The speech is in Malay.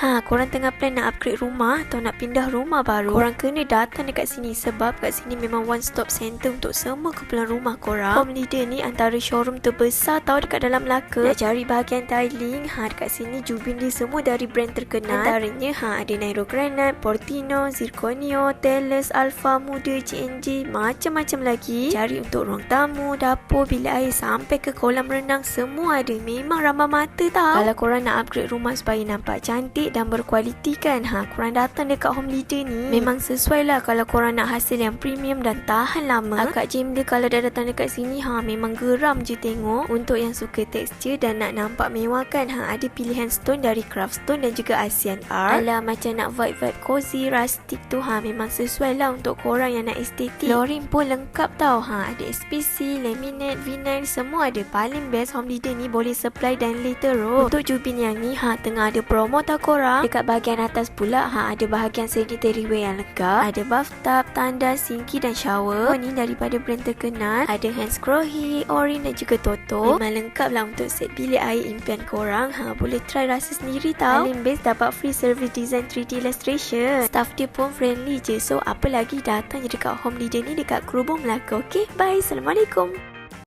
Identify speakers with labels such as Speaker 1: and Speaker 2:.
Speaker 1: Ha, korang tengah plan nak upgrade rumah atau nak pindah rumah baru, korang kena datang dekat sini sebab kat sini memang one stop center untuk semua keperluan rumah korang. Home Leader ni antara showroom terbesar tau dekat dalam Melaka. Nak cari bahagian tiling, ha dekat sini Jubin dia semua dari brand terkenal. Antaranya ha ada Nairo Granite, Portino, Zirconio, Teles, Alpha, Muda, CNG, macam-macam lagi. Cari untuk ruang tamu, dapur, bilik air sampai ke kolam renang semua ada. Memang ramah mata tau. Kalau korang nak upgrade rumah supaya nampak cantik dan berkualiti kan, ha korang datang dekat Home Leader ni. Memang sesuai lah kalau korang nak hasil yang premium dan tahan lama. Akak Jim dia kalau dah datang dekat sini, ha memang geram je tengok. Untuk yang suka tekstur dan nak nampak mewah kan, ha ada pilihan stone dari Craft Stone dan juga Asian Art. Alah macam nak vibe-vibe cozy, rustic tu ha memang sesuai lah untuk korang yang nak estetik. Flooring pun lengkap tau. Ha ada SPC, laminate, vinyl semua ada. Paling best Home Leader ni boleh supply dan lay terus. Untuk Jubin yang ni ha tengah ada promo tau korang. Dekat bahagian atas pula ha ada bahagian sanitary wear yang lengkap. Ada bathtub, tandas, sinki dan shower. Oh, ni daripada brand terkenal. Ada hand scroll Orin dan juga Toto. Memang lengkap lah untuk set bilik air impian korang. Ha boleh try rasa sendiri tau. Paling best dapat free service design 3D illustration. Staff dia pun friendly je. So apa lagi datang je dekat Home Leader ni dekat Kerubung Melaka. Okay, bye. Assalamualaikum.